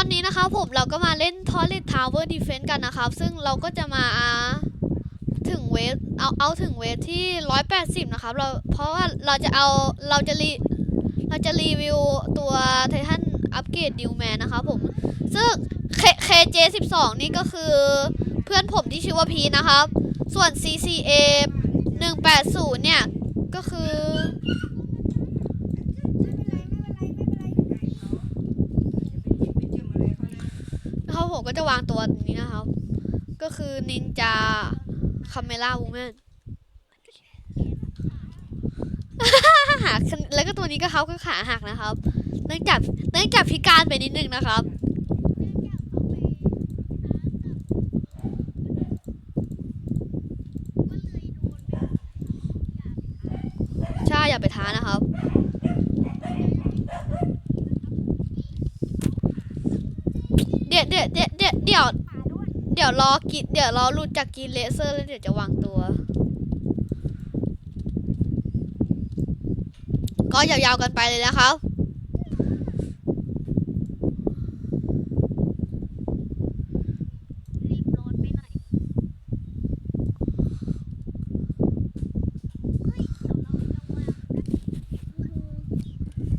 อนนี้นะคะผมเราก็มาเล่นทอร์เรตทาวเวอร์ดีเฟนต์กันนะครับ ซึ่งเราก็จะมาถึงเวฟเอาเอาถึงเวฟที่ 180 นะครับเราเพราะว่าเราจะเอาเราจะรีเราจะรีวิวตัวไททันอัปเกรดดิวแมนนะครับผม ซึ่ง K- KJ12 นี่ก็คือเพื่อนผมที่ชื่อว่าพีนะครับ ส่วน CCA 180 เนี่ย ก็คือ เขา ผมก็จะวางตัวนี้นะครับ ก็คือนินจาคาเมล่าวูแมนหักแล้วก็ตัวนี้ก็เขาก็ขาหักนะครับ เนื่องจากเนื่องจากพิการไปนิดนึงนะครับ ใช่อย่าไปท้านะครับ เดี๋ยวเดี๋ยวเดี๋ยวเดี๋ยวเดี๋ยวรอกินเดี๋ยวรอหลุดจากกินเลเซอร์แล้วเดี๋ยวจะวางตัว ก็ยาวๆกันไปเลยนะครับ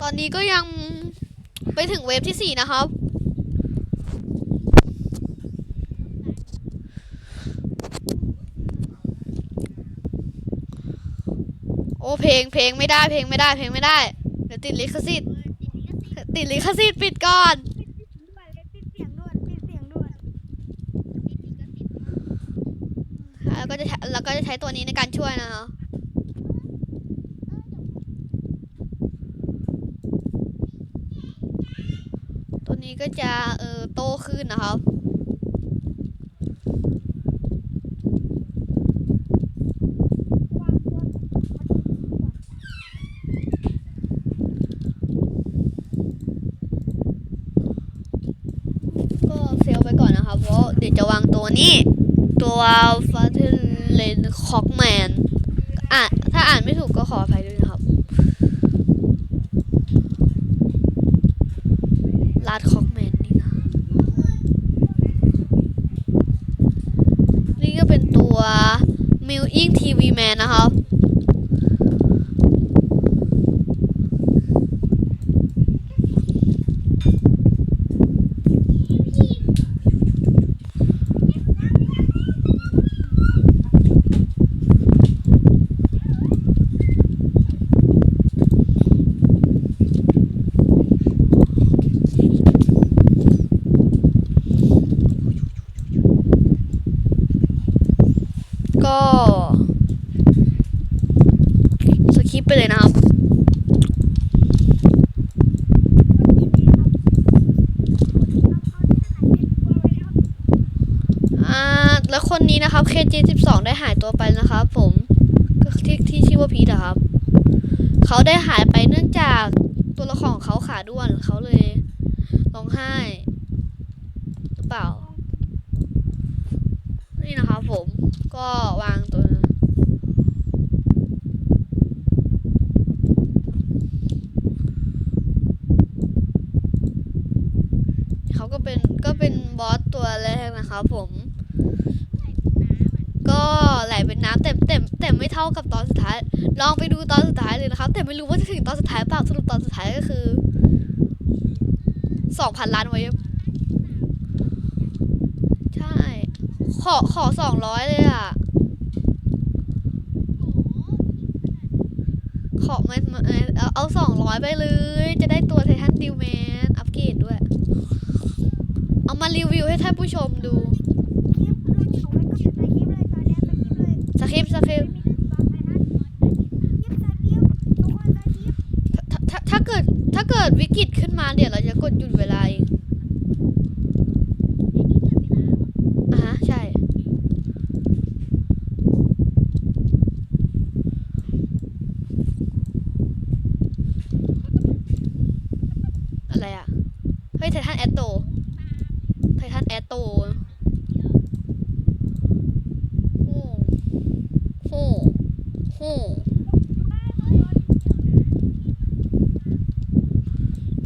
ตอนนี้ก็ยังไปถึงเวฟที่สี่นะครับ โอ้เพ ลงเพลงไม่ได้เพลงไม่ได้เพลงไม่ได้เดี๋ยวติดลิขสิทธิ์ติดลิขสิทธิ์ปิดก่อนแล้วก็จะแล้วก็จะใช้ตัวนี้ในการช่วยนะคะตัวนี้ก็จะเออโตขึ้นนะครับ วางตัว ก็เซลลไปก่อ นะครับ เพราะเดี๋ยวจะวางตัวนี้ ตัวฟาเทเลนคอกแมนอะถ้าอ่านไม่ถูกก็ขออภัยด้วยนะครับลาดคอกแมนนี่นะ นี่ก็เป็นตัวมิลอิงทีวีแมนนะครับ ก็สคิปไปเลยนะครับ อ่า แล้วคนนี้นะครับ KJ12 ได้หายตัวไปนะครับผม ก็ที่ ที่ชื่อว่าพีทอะครับ เขาได้หายไปเนื่องจากตัวละครของเขาขาด้วนเขาเลยร้องไห้ หรือเปล่า นี่นะครับผมก็วางตัวเขาก็เป็นก็เป็นบอสตัวแรกนะครับผม ก็ไหลเป็นน้ำแต่แต่แต่ ไม่เท่ากับตอนสุดท้าย ลองไปดูตอนสุดท้ายเลยนะครับ แต่ไม่รู้ว่าจะถึงตอนสุดท้ายเปล่าสรุปตอนสุดท้ายก็คือสองพันล้านไว้ใช่ ขอขอสองร้อยเลยอะ ขอไม่เอาเอาสองร้อยไปเลย จะได้ตัวไททันดิวแมน อัปเกรดด้วย เอามารีวิวให้ท่านผู้ชมดูสคริปสคริปต์เลยสคริปต์สคริปต์ คลิปสคริปต์ทุกคนสคริปต์ ถ้าถ้าถ้าเกิด ถ้าเกิดวิกฤตขึ้นมาเดี๋ยวเราจะกดหยุดเวลาเองอะฮะใช่ อะไรอะ เฮ้ยไททันแอตโตไททันแอตโตโอ้โหโห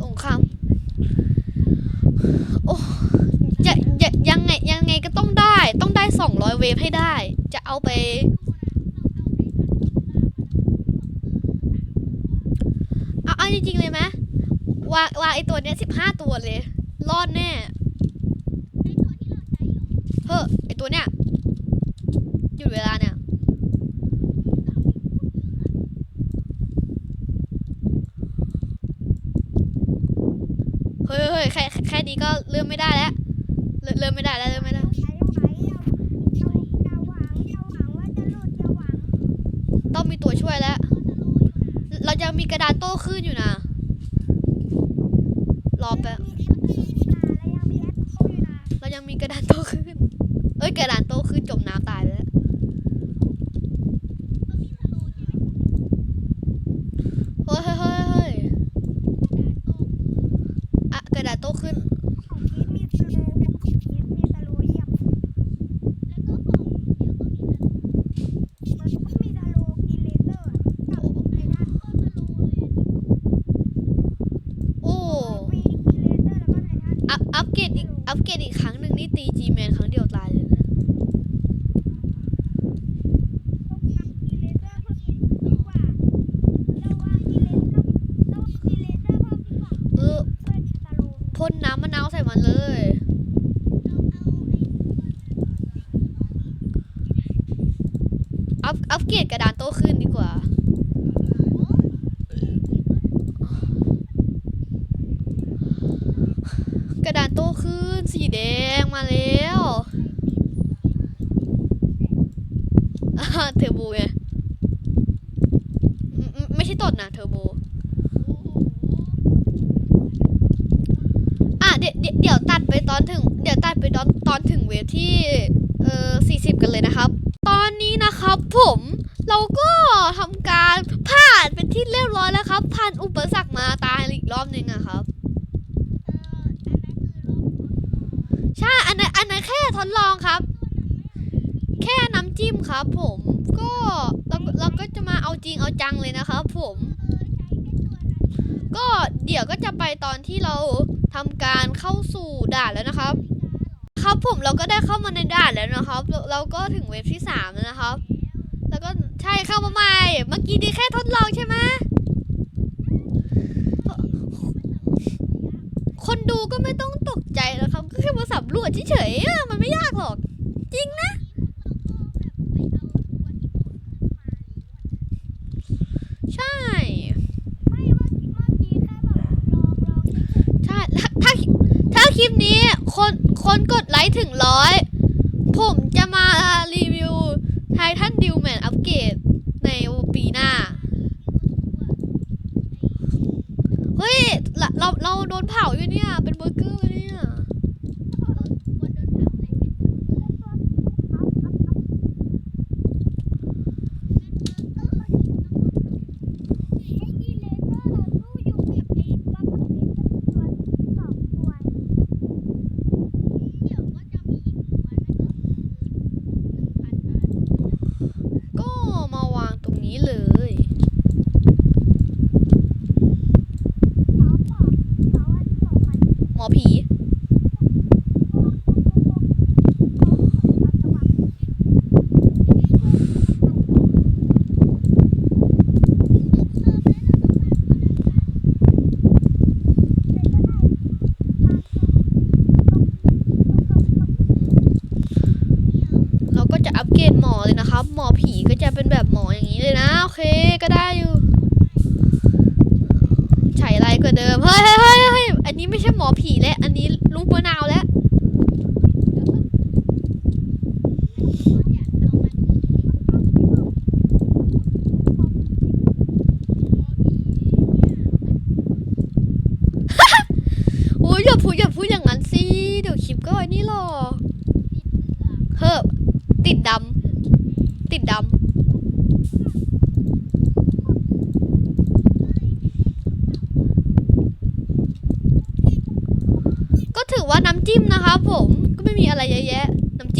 สงคราม ฟให้ได้ จะเอาไป เอาเอาจริงๆเลยไหมวางวาง ไอตัวเนี้ยสิบห้าตัวเลย รอดแน่เฮ้อไอตัวเนี้ยหยุดเวลาเนี่ยเฮ้ยเฮ้ยแค่แค่นี้ก็เริ่มไม่ได้แล้ว เริ่มไม่ได้แล้วเริ่มไม่ได้ต้องมีตัวช่วยแล้ว เราจะมีกระดานโต้คลื่นอยู่นะ อแป๊บเรายังมีกระดานโตขึ้น เอ้ยกระดานโตขึ้นจมน้ำตายไปแล้ว เฮ้ยเฮ้ยเฮ้ยเฮ้ยอะกระดานโต้คลื่น ของคิดมีสโลว์ของคิดมีสโลว์เยี่ยมมันก็มีสโลว์กินเลเซอร์อะกับไอ้นั่น โอ้ มีกินเลเซอร์แล้วก็ไอ้นั่น อัพอัพ เกรดอีกอัปเกรดอีกครั้งหนึ่งนี่ตีจีแมนครั้งเดียวตายเลยนะ ต้องทำกินเลเซอร์เพิ่มดีกว่าเราว่ากินเลเซอร์เราว่ากินเลเซอร์เพิ่มดีกว่า เออ เพื่อจะสโลว์ พ่นน้ำมะนาวใส่มันเลย อัพ อัพเกรดกระดานโต้คลื่นดีกว่า ก ระดานโต้คลื่นสีแดงมาแล้วเทอร์โบไงไม่ไม่ใช่ตดนะเทอร์โบอะเดี๋ยวเดี๋ยวตัดไปตอนถึง เดี๋ยวตัดไปตอนตอนถึงเวฟที่เอ่อ40กันเลยนะครับ ตอนนี้นะครับผมเราก็ทำการผ่านเป็นที่เรียบร้อยแล้วครับ ผ่านอุปสรรคมาตายอีกรอบหนึ่งอะครับ ใช่ อันนั้นอันนั้นแค่ทดลองครับ แค่น้ำจิ้มครับ ผมก็เราเราก็จะมาเอาจริงเอาจังเลยนะครับ ผม ก็เดี๋ยวก็จะไปตอนที่เราทำการเข้าสู่ด่านแล้วนะครับ ครับผมเราก็ได้เข้ามาในด่านแล้วนะครับ เราก็ถึงเวฟที่สามแล้วนะครับ แล้วก็ใช่เข้ามาใหม่เมื่อกี้นี่แค่ทดลองใช่ไหมคนดูก็ไม่ต้องตก แค่มาสำรวจเฉยๆมันไม่ยากหรอก จริงนะ ใช่ไม่เมื่อกี้เมื่อกี้แค่แบบลองลองเฉยใช่ ถ้าถ้าถ้าคลิปนี้คนคนกดไลค์ถึงร้อย ผมจะมารีวิวไททันดิวแมนอัปเกรดในปีหน้า เฮ้ย เราเราโดนเผาอยู่เนี่ย เป็นเบอร์เกอร์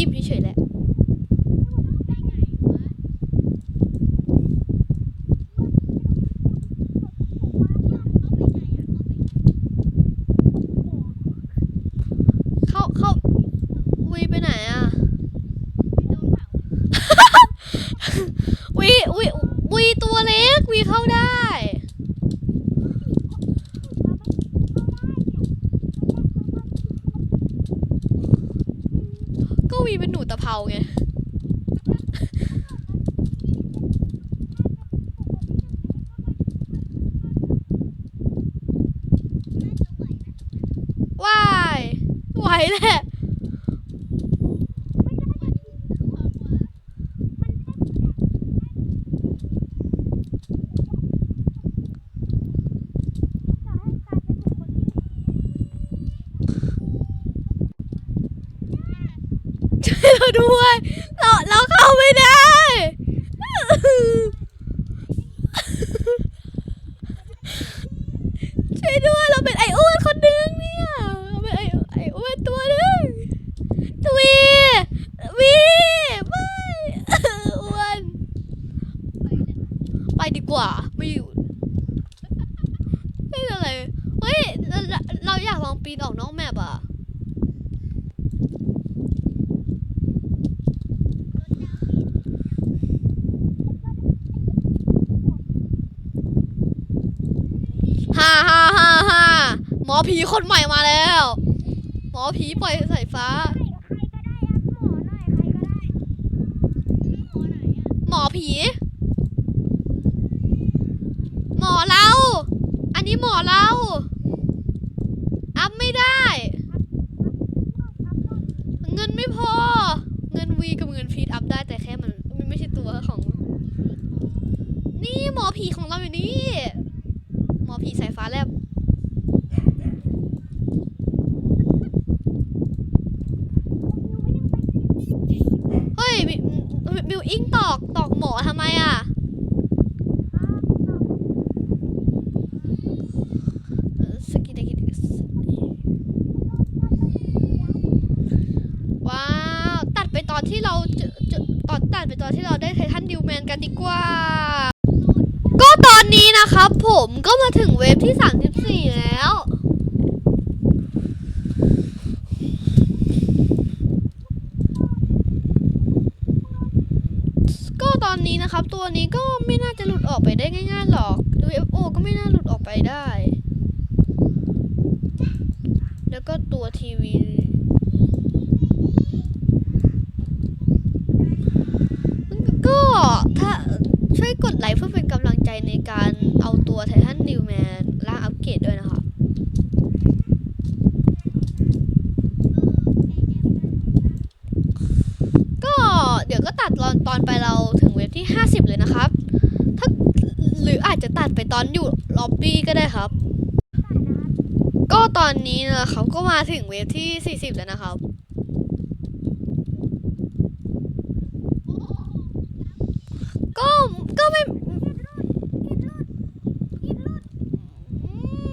จิ้มเฉยๆแหละ เข้าเข้าวีไปไหนอ่ะ วีเป็นหนูตะเภาไง ว้ายไหวแหละ ช่วย เราด้วย เราเราเข้าไม่ได้ ช่วยด้วยเราเป็นไอ้อ้วนคนนึงเนี่ยเราเป็นไอ้ไอ้อ้วนตัวนึงทวีวีไม่อ้วนไปดีกว่าไม่อยู่ไม่เป็นไรเฮ้ยเราเราเราอยากลองปีนออกนอกแมปอะ ฮ่าฮ่าฮ่าฮ่าห มอผีคนใหม่มาแล้ว หมอผีปล่อยสายฟ้า หมอผี หมอเรา อันนี้หมอเรา อัพไม่ได้ เงินไม่พอ เงินวีกับเงินพีทอัพได้แต่แค่มันมันไม่ใช่ตัวของ นี่หมอผีของเราอยู่นี่ หมอผีสายฟ้าแลบ เฮ้ยบิ บิวอิงตอกตอกหมอทำไมอะ สกิดกิดว้าว ตัดไปตอนที่เราตอนตัดไปตอนที่เราได้ไททันดิวแมนกันดีกว่า ก็ตอนนี้นะครับผมก็มาถึงเวฟที่ 34 แล้ว ก็ตอ นะครับ ตัวนี้ก็ไม่น่าจะหลุดออกไปได้ง่ายๆหรอก UFO ก็ไม่น่าหลุดออกไปได้ แล้วก็ตัวทีวีก็ถ้าช่วยกดไลค์เพื่อเป็นกำลังใจในการเอาตัวไททันนิวแมนล่างอัปเกรดด้วยนะคะ ตอนอยู่ล็อบบี้ก็ได้ครับ ก็ตอนนี้นะครับก็มาถึงเวฟที่ 40 แล้วนะครับ ก็ก็ไม่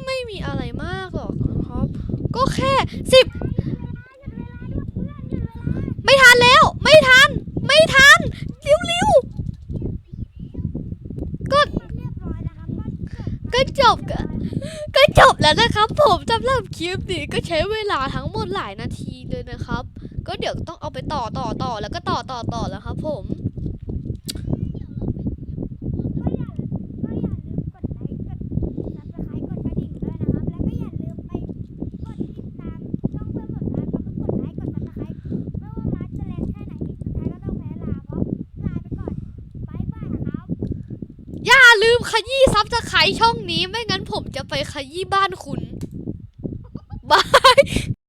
ไม่มีอะไรมากหรอกนะครับ ก็แค่ 10 แล้วนะครับผมสำหรับคลิปนี้ก็ใช้เวลาทั้งหมดหลายนาทีเลยนะครับ ก็เดี๋ยวต้องเอาไปต่อต่อต่อแล้วก็ต่อต่อต่อแล้วครับผม ช้ช่องนี้ไม่งั้นผมจะไปขยี้บ้านคุณ